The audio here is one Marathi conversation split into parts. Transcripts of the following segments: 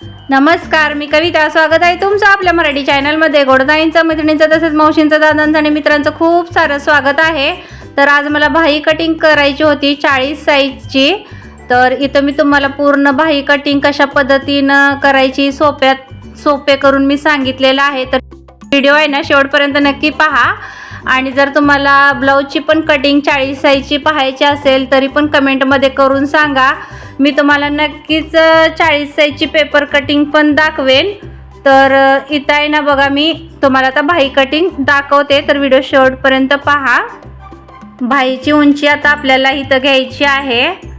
नमस्कार मी कविता. स्वागत आहे तुमचं आपल्या मराठी चॅनलमध्ये. गोडदाईंचं मैत्रिणींचं तसेच मावशींचं दादांचं आणि मित्रांचं खूप सारं स्वागत आहे. तर आज मला भाई कटिंग करायची होती चाळीस साईजची तर इथं मी तुम्हाला पूर्ण भाई कटिंग कशा पद्धतीनं करायची सोप्यात सोपे करून मी सांगितलेलं आहे. तर व्हिडिओ आहे ना शेवटपर्यंत नक्की पहा. आणि जर तुम्हाला ब्लाऊजची पण कटिंग चाळीस साईजची पाहायची असेल तरी पण कमेंटमध्ये करून सांगा. मी तुम्हाला नक्कीच चाळीस साईजची पेपर कटिंग पण दाखवेन. तर इथं आहे ना बघा मी तुम्हाला आता भाई कटिंग दाखवते तर व्हिडिओ शेवटपर्यंत पहा. भाईची उंची आता आपल्याला इथं घ्यायची आहे.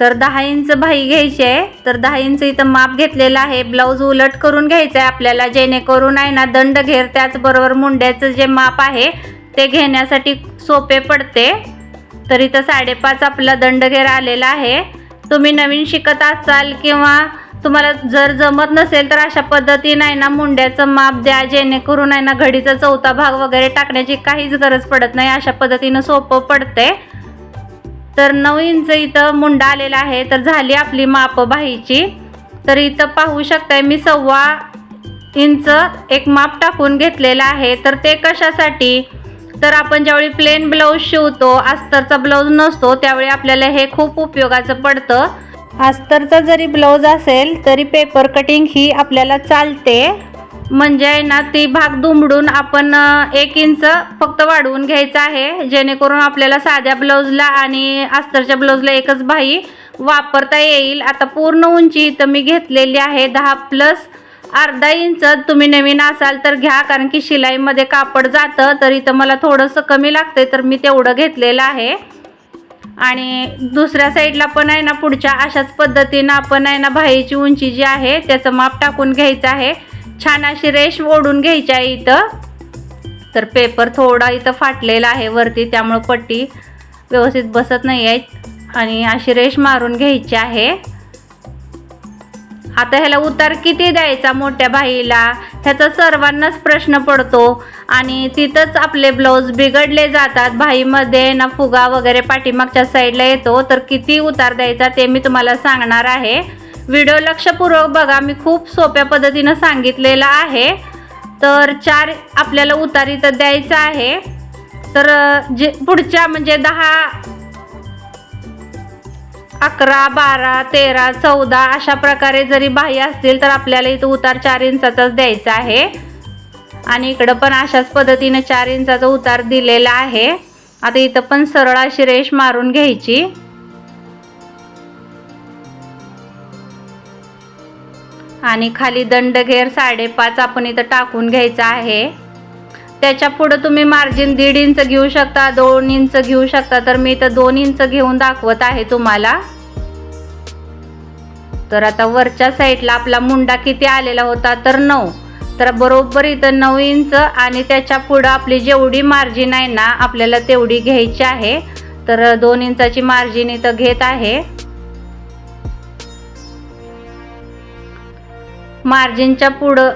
तर दहा इंच भाई घ्यायची. आहे तर दहा इंच इथं माप घेतलेलं आहे. ब्लाऊज उलट करून घ्यायचं आहे आपल्याला. जेणेकरून आहे ना दंड घेर त्याचबरोबर मुंड्याचं जे माप आहे ते घेण्यासाठी सोपे पडते. तर इथं साडेपाच आपला दंडघेर आलेला आहे. तुम्ही नवीन शिकत असाल किंवा तुम्हाला जर जमत नसेल तर अशा पद्धतीनं आहे ना मुंड्याचं माप द्या. जेणेकरून आहे ना घडीचा चौथा भाग वगैरे टाकण्याची काहीच गरज पडत नाही. अशा पद्धतीनं सोपं पडते. तर नऊ इंच इथं मुंडा आलेला आहे. तर झाली आपली माप बाहीची. तर इथं पाहू शकताय मी सव्वा इंच एक माप टाकून घेतलेलं आहे. तर ते कशासाठी? तर आपण ज्यावेळी प्लेन ब्लाऊज शिवतो अस्तरचा ब्लाऊज नसतो त्यावेळी आपल्याला हे खूप उपयोगाचं पडतं. अस्तरचा जरी ब्लाऊज असेल तरी पेपर कटिंग ही आपल्याला चालते. म्हणजे आहे ना ती भाग दुमडून आपण एक इंच फक्त वाढवून घ्यायचं आहे. जेणेकरून आपल्याला साध्या ब्लाऊजला आणि अस्तरच्या ब्लाऊजला एकच बाही वापरता येईल. आता पूर्ण उंची इथं मी घेतलेली आहे दहा प्लस. अर्धा इंच तुम्ही नवीन असाल तर घ्या कारण की शिलाईमध्ये कापड जातं तर इथं मला थोडंसं कमी लागते तर मी तेवढं घेतलेलं आहे. आणि दुसऱ्या साईडला पण आहे ना पुढच्या अशाच पद्धतीनं आपण आहे ना भाईची उंची जी आहे त्याचं माप टाकून घ्यायचं आहे. छान अशी रेश ओढून घ्यायची आहे इथं. तर पेपर थोडा इथं फाटलेला आहे वरती त्यामुळं पट्टी व्यवस्थित बसत नाही आहे आणि अशी रेश मारून घ्यायची आहे. आता ह्याला उतार किती द्यायचा मोठ्या बाईला? ह्याचा सर्वांनाच प्रश्न पडतो. आणि तिथंच आपले ब्लाऊज बिघडले जातात. बाईमध्ये ना फुगा वगैरे पाठीमागच्या साईडला येतो. तर किती उतार द्यायचा ते मी तुम्हाला सांगणार आहे. व्हिडिओ लक्षपूर्वक बघा. मी खूप सोप्या पद्धतीनं सांगितलेलं आहे. तर चार आपल्याला उतार इथं द्यायचा आहे. तर जे पुढच्या म्हणजे दहा अकरा बारा तेरा चौदा अशा प्रकारे जरी बाह्य असतील तर आपल्याला इथं उतार चार इंचाचाच द्यायचा आहे. आणि इकडं पण अशाच पद्धतीनं चार इंचाचा उतार दिलेला आहे. आता इथं पण सरळ अशी रेष मारून घ्यायची. आणि खाली दंडघेर साडेपाच आपण इथं टाकून घ्यायचा आहे. त्याच्या पुढं तुम्ही मार्जिन दीड इंच घेऊ शकता दोन इंच घेऊ शकता. तर मी इथं दोन इंच घेऊन दाखवत आहे तुम्हाला. तर आता वरच्या साईडला आपला मुंडा किती आलेला होता तर नऊ. तर बरोबर इथं नऊ इंच आणि त्याच्या पुढं आपली जेवढी मार्जिन आहे ना आपल्याला तेवढी घ्यायची आहे. तर दोन इंचाची मार्जिन इथं घेत आहे. मार्जिनच्या पुढं.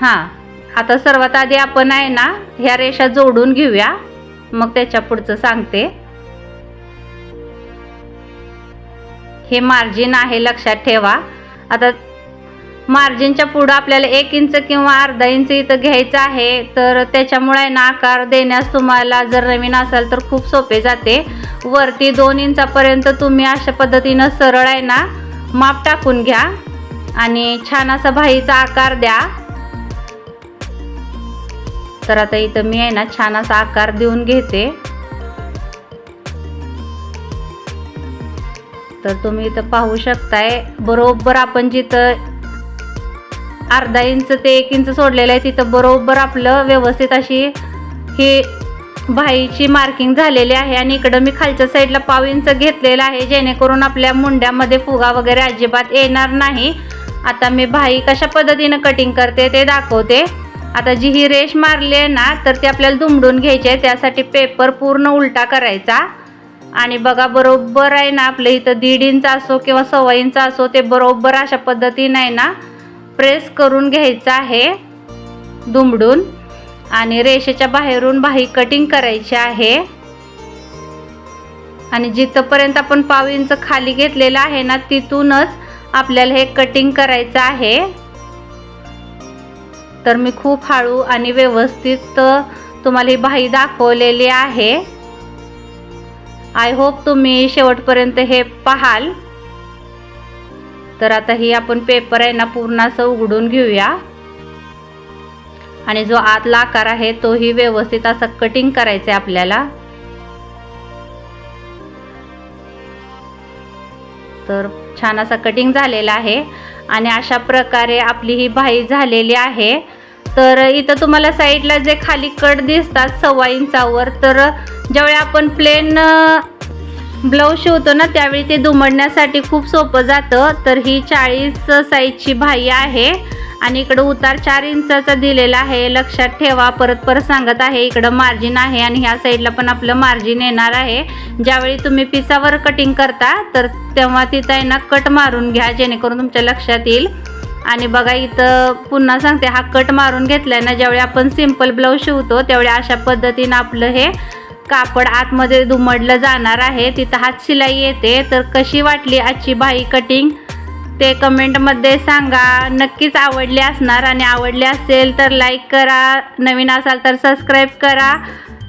हां आता सर्वात आधी आपण आहे ना ह्या रेषा जोडून घेऊया. मग त्याच्या पुढचं सांगते. हे मार्जिन आहे लक्षात ठेवा. आता मार्जिनच्या पुढं आपल्याला एक इंच किंवा अर्धा इंच इथं घ्यायचं आहे तर त्याच्यामुळे आहे ना आकार देण्यास तुम्हाला जर नवीन असाल तर खूप सोपे जाते. वरती दोन इंचापर्यंत तुम्ही अशा पद्धतीनं सरळ आहे ना माप टाकून घ्या. आणि छान असा भाईचा आकार द्या. तर आता इथं मी आहे ना छान असा आकार देऊन घेते. तर तुम्ही इथं पाहू शकताय बरोबर आपण जिथं अर्धा इंच ते एक इंच सोडलेलं आहे तिथं बरोबर आपलं व्यवस्थित अशी ही भाईची मार्किंग झालेली आहे. आणि इकडं मी खालच्या साईडला पाव इंच घेतलेलं आहे जेणेकरून आपल्या मुंड्यामध्ये फुगा वगैरे अजिबात येणार नाही. आता मी भाई कशा पद्धतीनं कटिंग करते ते दाखवते. आता जी ही रेश मारली आहे ना तर ती आपल्याला दुमडून घ्यायची आहे. त्यासाठी पेपर पूर्ण उलटा करायचा. आणि बघा बरोबर आहे ना आपलं इथं दीड इंच असो किंवा सव्वा इंच असो ते बरोबर अशा पद्धतीनं आहे ना प्रेस करून घ्यायचं आहे दुमडून. आणि रेषेच्या बाहेरून बाही कटिंग करायची आहे. आणि जिथपर्यंत आपण पाव इंच खाली घेतलेलं आहे ना तिथूनच आपल्याला हे कटिंग करायचं आहे. तर मी खूप हळू आणि व्यवस्थित तुम्हाला ही बाही दाखवलेली आहे. आय होप तुम्ही शेवटपर्यंत हे पाहाल. तर आता ही आपण पेपर आहे ना पूर्ण असं उघडून घेऊया. आणि जो आतला आकार आहे तोही व्यवस्थित असं कटिंग करायचा आहे आपल्याला. तर छान असा कटिंग झालेला आहे. आणि अशा प्रकारे आपली ही भाई झालेली आहे. तर इथं तुम्हाला साईडला जे खाली कट दिसतात सव्वा इंचावर तर ज्यावेळी आपण प्लेन ब्लाऊज शिवतो ना त्यावेळी ते दुमडण्यासाठी खूप सोपं जातं. तर ही चाळीस साईजची भाई आहे. आणि इकडं उतार चार इंचाचा दिलेला आहे. लक्षात ठेवा परत परत सांगत आहे इकडं मार्जिन आहे आणि ह्या साईडला पण आपलं मार्जिन येणार आहे. ज्यावेळी तुम्ही पिसावर कटिंग करता तर तेव्हा तिथं आहे ना कट मारून घ्या जेणेकरून तुमच्या लक्षात येईल. आणि बघा इथं पुन्हा सांगते हा कट मारून घेतलाय ना ज्यावेळी आपण सिंपल ब्लाऊज शिवतो त्यावेळी अशा पद्धतीनं आपलं हे कापड आतमध्ये दुमडलं जाणार आहे. तिथं हात शिलाई येते. तर कशी वाटली आजची भाई कटिंग ते कमेंटमध्ये सांगा. नक्कीच आवडले असणार आणि आवडले असेल तर लाईक करा. नवीन असाल तर सबस्क्राईब करा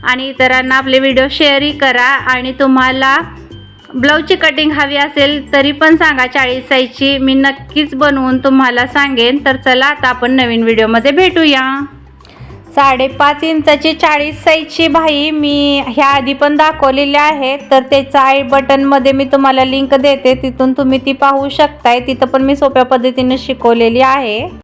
आणि इतरांना आपले व्हिडिओ शेअरही करा. आणि तुम्हाला ब्लाऊजची कटिंग हवी असेल तरी पण सांगा चाळीस साईजची मी नक्कीच बनवून तुम्हाला सांगेन. तर चला आता आपण नवीन व्हिडिओमध्ये भेटूया. साडेपाच इंचाची चाळीस साईजची भाई मी ह्या आधी पण दाखवलेली आहे. तर त्याचा आय बटनमध्ये मी तुम्हाला लिंक देते. तिथून तुम्ही ती पाहू शकताय. तिथं पण मी सोप्या पद्धतीने शिकवलेली आहे.